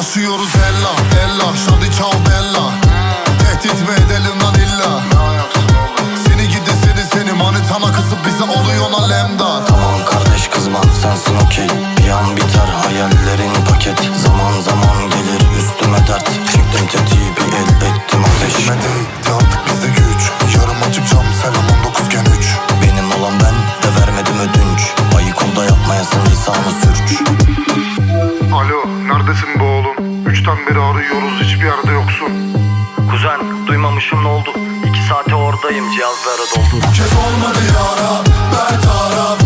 Yaşıyoruz ella ella. Şadi çal bella Arıyoruz, hiçbir yerde yoksun. Kuzen duymamışım ne oldu? İki saate oradayım cihazlara doldu Kez olmadı yara Bertaraf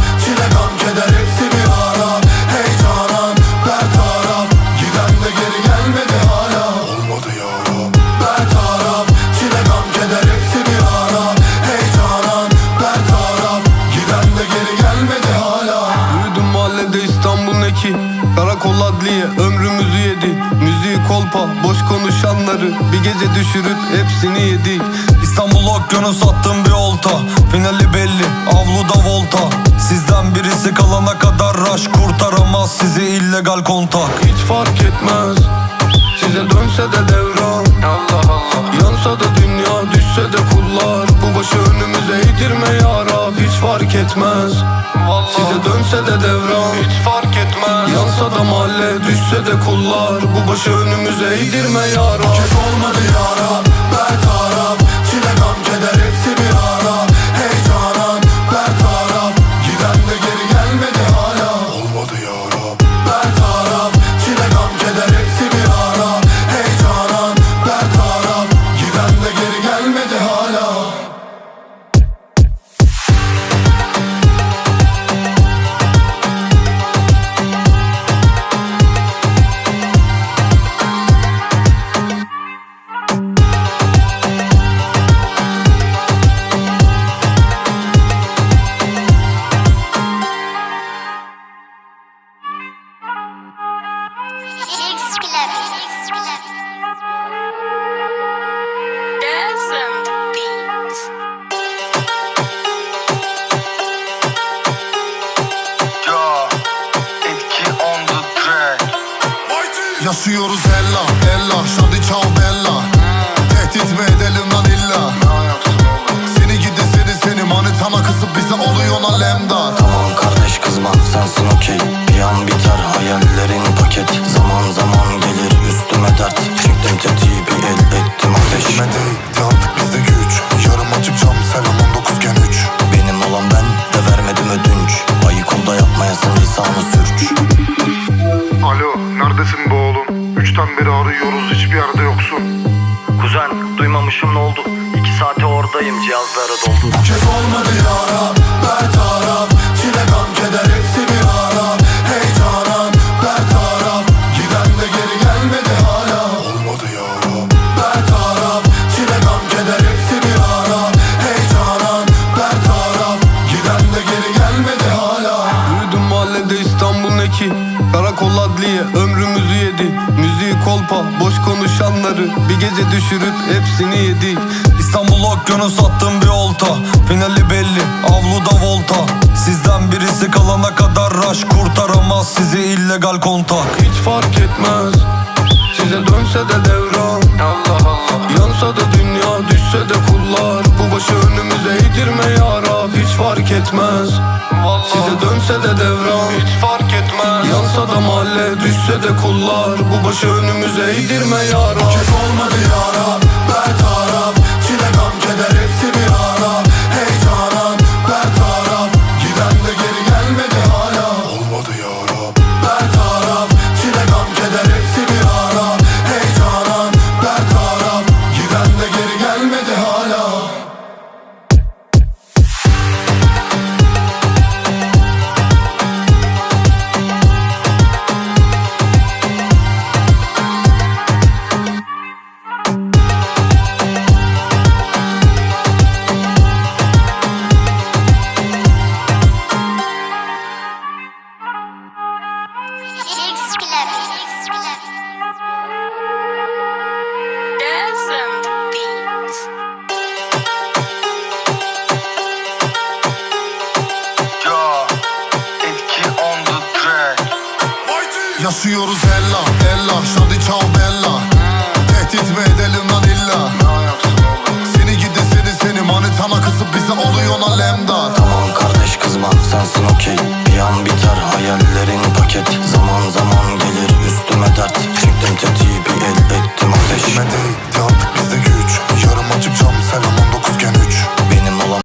Kolpa boş konuşanları Bir gece düşürüp hepsini yedik. İstanbul okyanus attım bir olta Finali belli avluda volta. Sizden birisi kalana kadar rush Kurtaramaz sizi illegal kontak. Hiç fark etmez Size dönse de devran. Allah Allah. Yansa da dünya düşse de kullar. Bu başı önümüze eğdirme ya Rab Hiç fark etmez. Size dönse de devran. Hiç fark Yansa da mahalle düşse de kullar. Bu başı önümüze eğdirme ya Rab. Kez olmadı yara Bertaraf Çile gam keder hepsi bir ara Hey canan Bertaraf Giden de geri gelmedi hala. Olmadı yara Bertaraf Çile gam keder hepsi bir ara Hey canan Bertaraf Giden de geri gelmedi Yaşıyoruz ella ella Şadi arıyoruz, hiçbir yerde yoksun. Kuzen duymamışım ne oldu? İki saate oradayım cihazlara doldu Kez olmadı yara Bertaraf. Çile konuşanları Bir gece düşürüp hepsini yedik İstanbul okyanus attım bir olta Finali belli avluda volta. Sizden birisi kalana kadar rush Kurtaramaz sizi illegal kontak. Hiç fark etmez Size dönse de devran. Allah Allah. Yansa da dünya düşse de kullar. Bu başı önümüze eğdirme ya Rab Hiç fark etmez. Size dönse de devran. Hiç fark Yansa da mahalle düşse de kullar. Bu başı önümüze eğdirme ya Rab Kez olmadı yara Basıyoruz hella hella Şadi çal bella. Tehdit mi edelim lan illa? Seni gide seni seni manitana kızıp bize oluyor lan lemda Tamam kardeş kızma sensin okey. Bir an biter hayallerin paket. Zaman zaman gelir üstüme dert. Çektim tetiği bir el ettim ateş. Kime değdi artık bize güç. Yarım açık cam selam 19